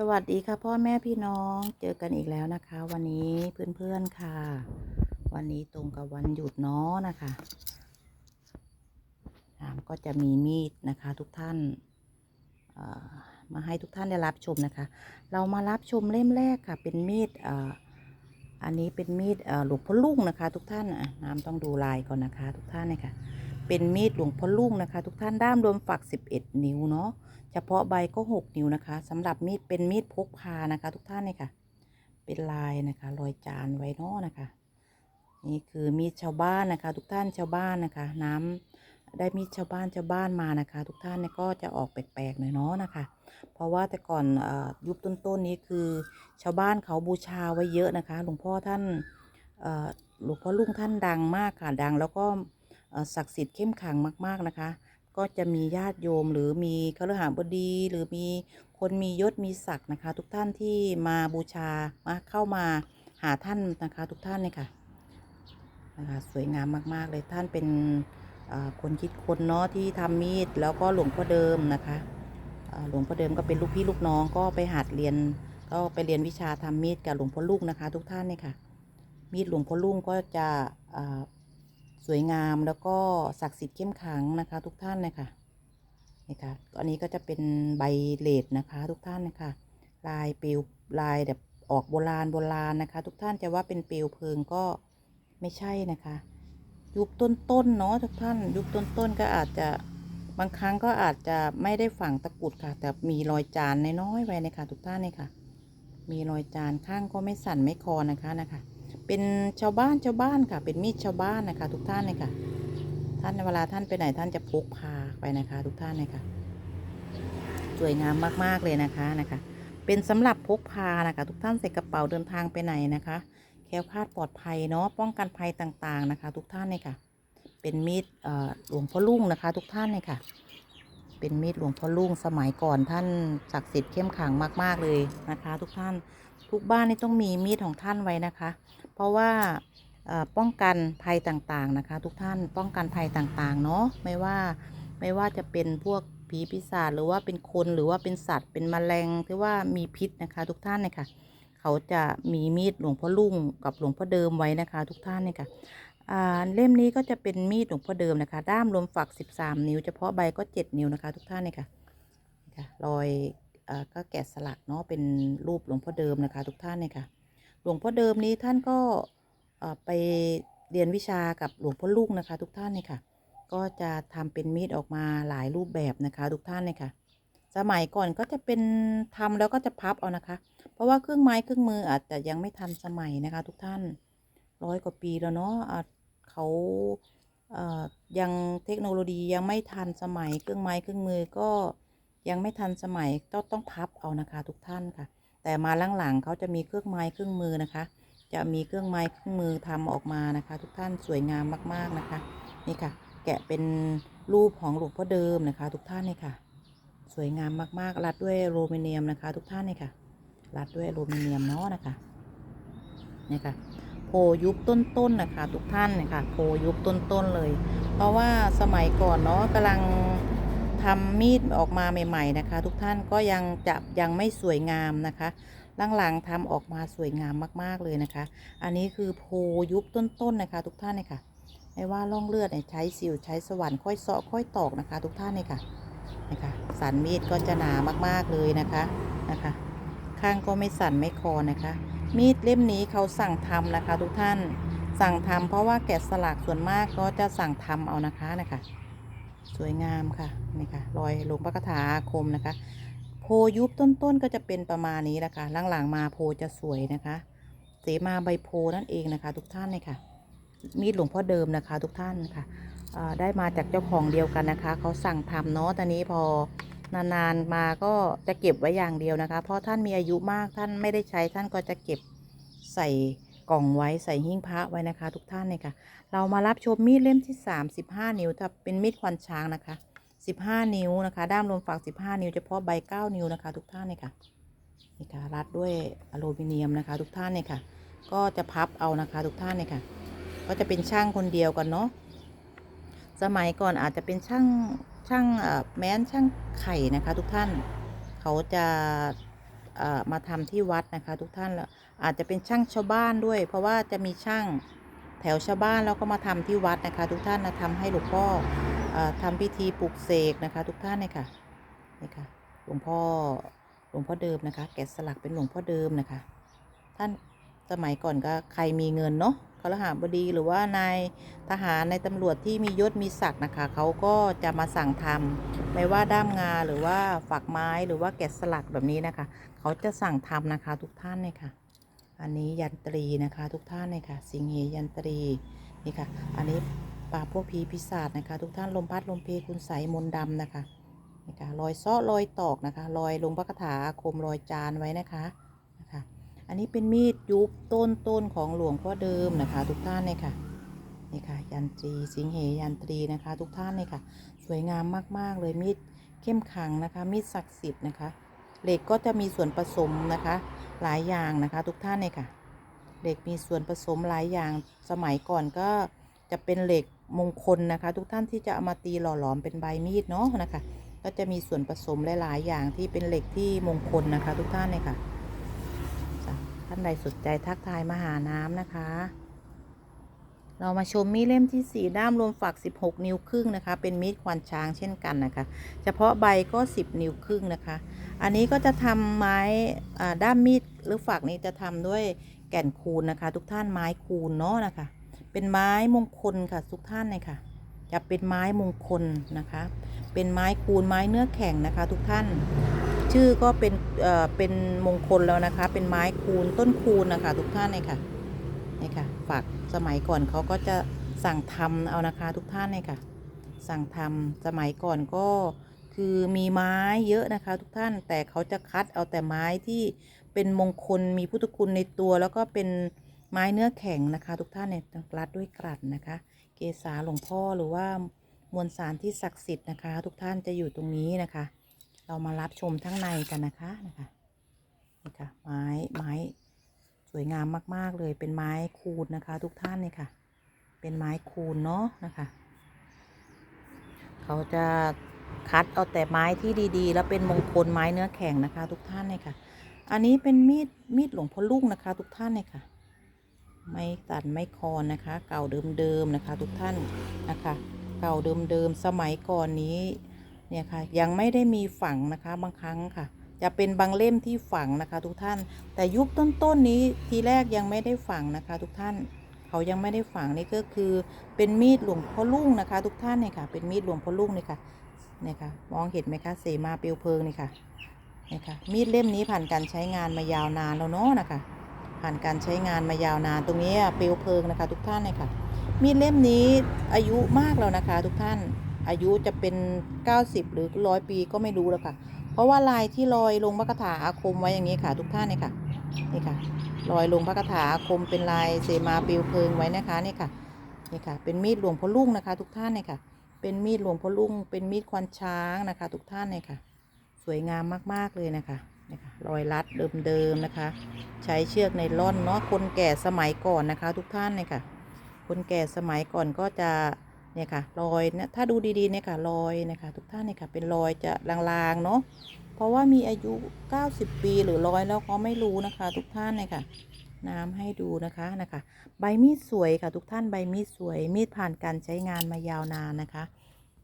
สวัสดีค่ะพ่อแม่พี่น้องเจอกันอีกแล้วนะคะ วันนี้เพื่อนๆค่ะ วันนี้ตรงกับวันหยุดเนาะนะคะถามก็จะมีมีดนะคะทุกท่านเออมาให้ทุกท่านได้รับชมนะคะ เรามารับชมเล่มแรกค่ะ เป็นมีดเอออันนี้เป็นมีดเออหลวงพ่อลุงนะคะ ทุกท่านอะน้ำต้องดูลายก่อนนะคะ ทุกท่านเนี่ยค่ะ เป็นมีดหลวงพ่อลุงนะคะ ทุกท่านด้ามรวมฝัก 11 นิ้วเนาะเฉพาะใบก็ 6 นิ้วนะคะสำหรับมีดเป็นมีดพกพานะคะ ทุกท่านเนี่ยค่ะ เป็นลายนะคะรอยจานไว้นอนะคะ นี่คือมีดชาวบ้านนะคะ ทุกท่านชาวบ้านนะคะ น้ำได้มีดชาวบ้านชาวบ้านมานะคะ ทุกท่านเนี่ยก็จะออกแปลกๆหน่อยเนาะนะคะ เพราะว่าแต่ก่อนอยุคต้นๆนี้คือ ชาวบ้านเขาบูชาไว้เยอะนะคะ หลวงพ่อท่านหลวงพ่อลุงท่านดังมากค่ะดังแล้วก็ ศักดิ์สิทธิ์เข้มขังมากๆนะคะ ก็จะมีญาติโยมหรือมีคฤหบดี หรือมีคนมียศมีศักดิ์นะคะ ทุกท่านที่มาบูชามาเข้ามาหาท่านนะคะ ทุกท่านเนี่ยค่ะนะคะสวยงามมากๆเลยท่านเป็นคนคิดคนเนาะที่ทำมีดแล้วก็หลวงพ่อเดิมนะคะหลวงพ่อเดิมก็เป็นลูกพี่ลูกน้องก็ไปหัดเรียนก็ไปเรียนวิชาทำมีดกับหลวงพ่อลุงนะคะ ทุกท่านเนี่ยค่ะ มีดหลวงพ่อลุงก็จะ สวยงามแล้วก็ศักดิ์สิทธิ์เข้มขังนะคะ ทุกท่านเลยค่ะนี่ค่ะอันนี้ก็จะเป็นใบเลดนะคะ ทุกท่านนะคะลายเปลวลายแบบออกโบราณโบราณนะคะ ทุกท่านจะว่าเป็นเปลวเพลิงก็ไม่ใช่นะคะ ยุคต้นๆเนาะทุกท่าน ยุคต้นๆก็อาจจะบางครั้งก็อาจจะไม่ได้ฝังตะกุดค่ะ แต่มีรอยจานน้อยๆไว้นะคะ ทุกท่านเลยค่ะ มีรอยจานข้างก็ไม่สั่นไม่คลอนนะคะนะคะ เป็นชาวบ้านชาวบ้านค่ะ เป็นมีดชาวบ้านนะคะ ทุกท่านเลยค่ะ ท่านเวลาท่านไปไหนท่านจะพกพาไปนะคะ ทุกท่านเลยค่ะ สวยงามมากๆเลยนะคะนะคะ เป็นสำหรับพกพานะคะ ทุกท่านใส่กระเป๋าเดินทางไปไหนนะคะแคล้วคลาดปลอดภัยเนาะป้องกันภัยต่างๆนะคะ ทุกท่านเลยค่ะ เป็นมีดเอ่อหลวงพ่อลุงนะคะ ทุกท่านเลยค่ะเป็นมีดหลวงพ่อลุงสมัยก่อนท่านศักดิ์สิทธิ์เข้มขังมาก ๆ เลยนะคะ ทุกท่าน ทุกบ้านนี่ต้องมีมีดของท่านไว้นะคะ เพราะว่าป้องกันภัยต่างๆนะคะ ทุกท่านป้องกันภัยต่างๆเนาะไม่ว่าไม่ว่าจะเป็นพวกผีปีศาจหรือว่าเป็นคนหรือว่าเป็นสัตว์เป็นแมลงที่ว่ามีพิษนะคะ ทุกท่านเนี่ยค่ะเขาจะมีมีดหลวงพ่อลุงกับหลวงพ่อเดิมไว้นะคะ ทุกท่านเนี่ยค่ะอ่าเล่มนี้ก็จะเป็นมีดหลวงพ่อเดิมนะคะ ด้ามรวมฝัก 13 นิ้ว เฉพาะใบก็ 7 นิ้วนะคะ ทุกท่านเนี่ยค่ะนี่ค่ะรอย ก็แกะสลักเนาะเป็นรูปหลวงพ่อเดิมนะคะ ทุกท่านเนี่ยค่ะ หลวงพ่อเดิมนี้ท่านก็ไปเรียนวิชากับหลวงพ่อลูกนะคะ ทุกท่านเนี่ยค่ะ ก็จะทำเป็นมีดออกมาหลายรูปแบบนะคะ ทุกท่านเนี่ยค่ะ สมัยก่อนก็จะเป็นทำแล้วก็จะพับเอานะคะ เพราะว่าเครื่องไม้เครื่องมืออาจจะยังไม่ทันสมัยนะคะ ทุกท่านร้อยกว่าปีแล้วเนาะอะเขาเอ่อยังเทคโนโลยียังไม่ทันสมัยเครื่องไม้เครื่องมือก็ ยังไม่ทันสมัยก็ต้องพับเอานะคะทุกท่านค่ะ แต่มาหลังๆเขาจะมีเครื่องไม้เครื่องมือนะคะ จะมีเครื่องไม้เครื่องมือทำออกมานะคะ ทุกท่านสวยงามมากๆนะคะ นี่ค่ะ แกะเป็นรูปของหลวงพ่อเดิมนะคะ ทุกท่านนี่ค่ะ สวยงามมากๆรัดด้วยอลูมิเนียมนะคะ ทุกท่านนี่ค่ะ รัดด้วยอลูมิเนียมเนาะนะคะนี่ค่ะโพยุคต้นๆนะคะ ทุกท่านนะคะโพยุคต้นๆเลย เพราะว่าสมัยก่อนเนาะกำลัง ทำมีดออกมาใหม่ ๆ นะคะ ทุกท่านก็ยังจะยังไม่สวยงามนะคะหลังๆทำออกมาสวยงามมากๆเลยนะคะ อันนี้คือโพยุคต้นๆนะคะ ทุกท่านเนี่ยค่ะไม่ว่าล่องเลือดเนี่ยใช้สิวใช้สว่านค่อยเสาะค่อยตอกนะคะ ทุกท่านเนี่ยค่ะนะคะสันมีดก็จะหนามากๆเลยนะคะนะคะ ข้างก็ไม่สั่นไม่คอนะคะ มีดเล่มนี้เขาสั่งทำนะคะ ทุกท่านสั่งทำเพราะว่าแกะสลักส่วนมากก็จะสั่งทำเอานะคะนะคะ สวยงามค่ะนี่ค่ะรอยหลวงพระคาถาคมนะคะ โพยุบต้นๆก็จะเป็นประมาณนี้แหละค่ะหลังๆมาโพจะสวยนะคะ เสมาใบโพนั่นเองนะคะ ทุกท่านเลยค่ะ มีดหลวงพ่อเดิมนะคะ ทุกท่านค่ะอ่าได้มาจากเจ้าของเดียวกันนะคะเขาสั่งทำเนาะตอนนี้พอนานๆมาก็จะเก็บไว้อย่างเดียวนะคะ เพราะท่านมีอายุมากท่านไม่ได้ใช้ท่านก็จะเก็บใส่ กล่องไว้ใส่หิ้งพระไว้นะคะ ทุกท่านเลยค่ะ เรามารับชมมีดเล่มที่35นิ้วถ้าเป็นมีดควันช้างนะคะ 15 นิ้วนะคะ ด้ามรวมฝัก15 นิ้วเฉพาะใบ 9 นิ้วนะคะ ทุกท่านเลยค่ะนี่ค่ะรัดด้วยอลูมิเนียมนะคะ ทุกท่านเลยค่ะ ก็จะพับเอานะคะ ทุกท่านเลยค่ะ ก็จะเป็นช่างคนเดียวกันเนาะสมัยก่อนอาจจะเป็นช่างช่างเอ่อแม้นช่างไข่นะคะ ทุกท่านเขาจะมาทำที่วัดนะคะ ทุกท่านแล้ว อาจจะเป็นช่างชาวบ้านด้วย เพราะว่าจะมีช่างแถวชาวบ้านแล้วก็มาทำที่วัดนะคะ ทุกท่านนะทำให้หลวงพ่ออ่อทำพิธีปลุกเสกนะคะ ทุกท่านเนี่ยค่ะนี่ค่ะหลวงพ่อหลวงพ่อเดิมนะคะ แกะสลักเป็นหลวงพ่อเดิมนะคะ ท่านสมัยก่อนก็ใครมีเงินเนาะครหาบดีหรือว่านายทหารในตำรวจที่มียศมีศักดิ์นะคะเขาก็จะมาสั่งทำไม่ว่าด้ามงาหรือว่าฝักไม้หรือว่าแกะสลักแบบนี้นะคะ เขาจะสั่งทำนะคะทุกท่านเนี่ยค่ะ อันนี้ยันตรีนะคะ ทุกท่านเนี่ยค่ะ สิงเหยันตรีนี่ค่ะ อันนี้ปลาพวกผีพิศาจนะคะ ทุกท่านลมพัดลมเพคุณใสมนต์ดำนะคะนี่ค่ะรอยซ้อรอยตอกนะคะรอยลงพระคาถาคมรอยจานไว้นะคะนะคะ อันนี้เป็นมีดยุบต้นต้นของหลวงพ่อเดิมนะคะ ทุกท่านเนี่ยค่ะนี่ค่ะ ยันตรีสิงเหยันตรีนะคะ ทุกท่านเนี่ยค่ะ สวยงามมากๆเลยมีดเข้มขังนะคะ มีดศักดิ์สิทธิ์นะคะ เหล็กก็จะมีส่วนผสมนะคะ หลายอย่างนะคะทุกท่านเนี่ยค่ะ เหล็กมีส่วนผสมหลายอย่างสมัยก่อนก็จะเป็นเหล็กมงคลนะคะ ทุกท่านที่จะเอามาตีหล่อหลอมเป็นใบมีดเนาะนะคะ ก็จะมีส่วนผสมหลายๆ อย่างที่เป็นเหล็กที่มงคลนะคะ ทุกท่านเนี่ยค่ะท่านใดสนใจทักทายมาหาน้ำนะคะ เรามาชมมีดเล่มที่ 4 ด้ามรวมฝัก 16 นิ้วครึ่งนะคะ เป็นมีดควานช้างเช่นกันนะคะ เฉพาะใบก็ 10 นิ้วครึ่งนะคะ อันนี้ก็จะทำไม้ด้ามมีดหรือฝักนี้จะทำด้วยแก่นคูนนะคะ ทุกท่านไม้คูนเนาะนะคะ เป็นไม้มงคลค่ะทุกท่านเลยค่ะ จะเป็นไม้มงคลนะคะ เป็นไม้คูนไม้เนื้อแข็งนะคะ ทุกท่าน ชื่อก็เป็นเอ่อเป็นมงคลแล้วนะคะ เป็นไม้คูนต้นคูนนะคะ ทุกท่านเลยค่ะนี่ค่ะ ฝัก สมัยก่อนเขาก็จะสั่งทำเอานะคะทุกท่านเลยค่ะ สั่งทำสมัยก่อนก็คือมีไม้เยอะนะคะ ทุกท่านแต่เขาจะคัดเอาแต่ไม้ที่เป็นมงคลมีพุทธคุณในตัว แล้วก็เป็นไม้เนื้อแข็งนะคะ ทุกท่านเนี่ยรัดด้วยกรัดนะคะ เกษาหลวงพ่อหรือว่ามวลสารที่ศักดิ์สิทธิ์นะคะ ทุกท่านจะอยู่ตรงนี้นะคะ เรามารับชมทั้งในกันนะคะนะคะนี่ค่ะไม้ไม้ วยงามมาก ๆ เลยเป็นไม้คูนนะคะ ทุกท่านนี่ค่ะ เป็นไม้คูนเนาะนะคะ เขาจะคัดเอาแต่ไม้ที่ดีๆ แล้วเป็นมงคลไม้เนื้อแข็งนะคะ ทุกท่านเนี่ยค่ะ อันนี้เป็นมีดมีดหลวงพ่อลุงนะคะ ทุกท่านเนี่ยค่ะ ไม่ตัดไม่คอนนะคะ เก่าเดิมๆนะคะ ทุกท่านนะคะ เก่าเดิมๆสมัยก่อนนี้เนี่ยค่ะ ยังไม่ได้มีฝังนะคะบางครั้งค่ะ จะเป็นบางเล่มที่ฝังนะคะทุกท่าน แต่ยุคต้นๆนี้ทีแรกยังไม่ได้ฝังนะคะทุกท่าน เขายังไม่ได้ฝังนี่ก็คือเป็นมีดหลวงพ่อลุ่งนะคะ ทุกท่านเนี่ยค่ะ เป็นมีดหลวงพ่อลุ่งนี่ยค่ะเนี่ยค่ะ มองเห็นไหมคะเสมาเปลวเพลิงนี่ค่ะเนี่ยค่ะ มีดเล่มนี้ผ่านการใช้งานมายาวนานแล้วเนาะนะคะ ผ่านการใช้งานมายาวนานตรงนี้เปลวเพลิงนะคะ ทุกท่านเนี่ยค่ะ มีดเล่มนี้อายุมากแล้วนะคะ ทุกท่าน อายุจะเป็น 90 หรือร้อยปีก็ไม่รู้แล้วค่ะ เพราะว่าลายที่ลอยลงพระคาถาอาคมไว้อย่างนี้ค่ะ ทุกท่านเนี่ยค่ะนี่ค่ะลอยลงพระคาถาอาคมเป็นลายเสมาเปลวเพลิงไว้นะคะนี่ค่ะนี่ค่ะ เป็นมีดหลวงพ่อลุ่งนะคะ ทุกท่านเนี่ยค่ะ เป็นมีดหลวงพ่อลุ่งเป็นมีดควานช้างนะคะ ทุกท่านเนี่ยค่ะ สวยงามมากๆเลยนะคะนี่ค่ะรอยรัดเดิมๆนะคะ ใช้เชือกไนล่อนเนาะคนแก่สมัยก่อนนะคะ ทุกท่านเนี่ยค่ะ คนแก่สมัยก่อนก็จะ เนี่ยค่ะรอยเนี่ยถ้าดูดีๆเนี่ยค่ะรอยนะคะทุกท่านเนี่ยค่ะเป็นรอยจะลางๆเนาะเพราะว่ามีอายุ 90 ปีหรือร้อยแล้วก็ไม่รู้นะคะ ทุกท่านเนี่ยค่ะ น้ำให้ดูนะคะนะคะ ใบมีดสวยค่ะทุกท่านใบมีดสวย มีดผ่านการใช้งานมายาวนานนะคะ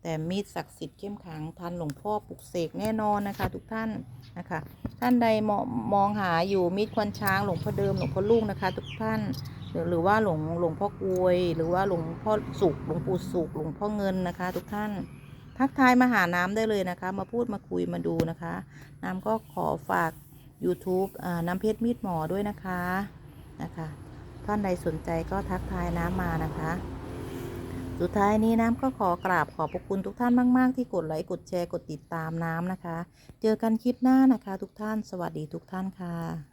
แต่มีดศักดิ์สิทธิ์เข้มขังทันหลวงพ่อปลุกเสกแน่นอนนะคะ ทุกท่านนะคะ ท่านใดมองมองหาอยู่มีดควันช้างหลวงพ่อเดิมหลวงพ่อลุงนะคะ ทุกท่าน หรือว่าหลวงหลวงพ่อกลวย หรือว่าหลวงพ่อสุขหลวงปู่สุขหลวงพ่อเงินนะคะ ทุกท่าน ทักทายมาหาน้ำได้เลยนะคะ มาพูดมาคุยมาดูนะคะ น้ำก็ขอฝาก YouTube น้ำเพชรมีดหมอด้วยนะคะนะคะท่านใดสนใจก็ทักทายน้ำมานะคะ สุดท้ายนี้น้ำก็ขอกราบขอบพระคุณทุกท่านมาก ๆ ที่กดไลค์กดแชร์กดติดตามน้ำนะคะ เจอกันคลิปหน้านะคะ ทุกท่านสวัสดีทุกท่านค่ะ